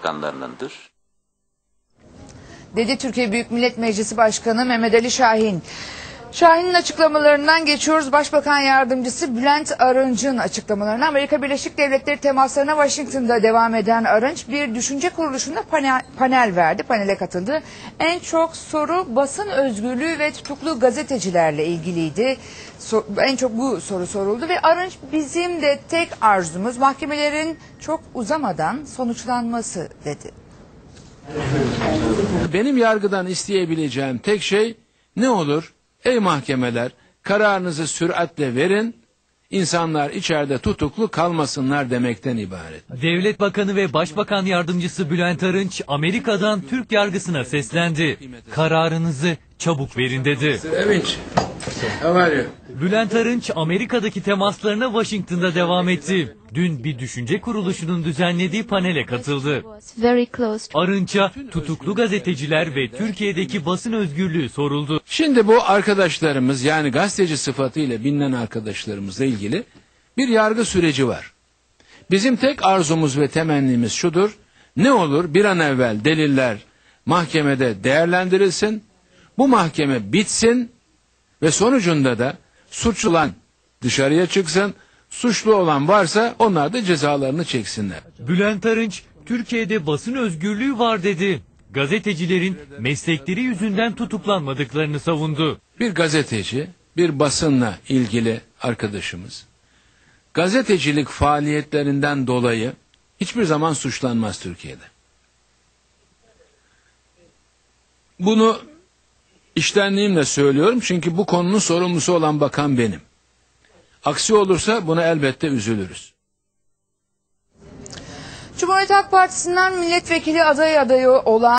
bakanlarınındır. dedi Türkiye Büyük Millet Meclisi Başkanı Mehmet Ali Şahin. Şahin'in açıklamalarından geçiyoruz. Başbakan Yardımcısı Bülent Arınç'ın açıklamalarına. Amerika Birleşik Devletleri temaslarına Washington'da devam eden Arınç bir düşünce kuruluşunda panel, panel verdi. Panele katıldı. En çok soru basın özgürlüğü ve tutuklu gazetecilerle ilgiliydi. So- en çok bu soru soruldu ve Arınç bizim de tek arzumuz mahkemelerin çok uzamadan sonuçlanması dedi. Benim yargıdan isteyebileceğim tek şey ne olur? Ey mahkemeler kararınızı süratle verin. İnsanlar içeride tutuklu kalmasınlar demekten ibaret. Devlet Bakanı ve Başbakan Yardımcısı Bülent Arınç Amerika'dan Türk yargısına seslendi. Kararınızı çabuk verin dedi. Evinç. Bülent Arınç Amerika'daki temaslarına Washington'da devam etti. Dün bir düşünce kuruluşunun düzenlediği panele katıldı. Arınç'a tutuklu gazeteciler ve Türkiye'deki basın özgürlüğü soruldu. Şimdi bu arkadaşlarımız yani gazeteci sıfatıyla bilinen arkadaşlarımızla ilgili bir yargı süreci var. Bizim tek arzumuz ve temennimiz şudur. Ne olur bir an evvel deliller mahkemede değerlendirilsin. Bu mahkeme bitsin ve sonucunda da suçlulan dışarıya çıksın. Suçlu olan varsa onlar da cezalarını çeksinler. Bülent Arınç Türkiye'de basın özgürlüğü var dedi. Gazetecilerin meslekleri yüzünden tutuklanmadıklarını savundu. Bir gazeteci, bir basınla ilgili arkadaşımız gazetecilik faaliyetlerinden dolayı hiçbir zaman suçlanmaz Türkiye'de. Bunu iştenliğimle söylüyorum çünkü bu konunun sorumlusu olan bakan benim. Aksi olursa buna elbette üzülürüz. Cumhuriyet Halk Partisi'nden milletvekili aday adayı olan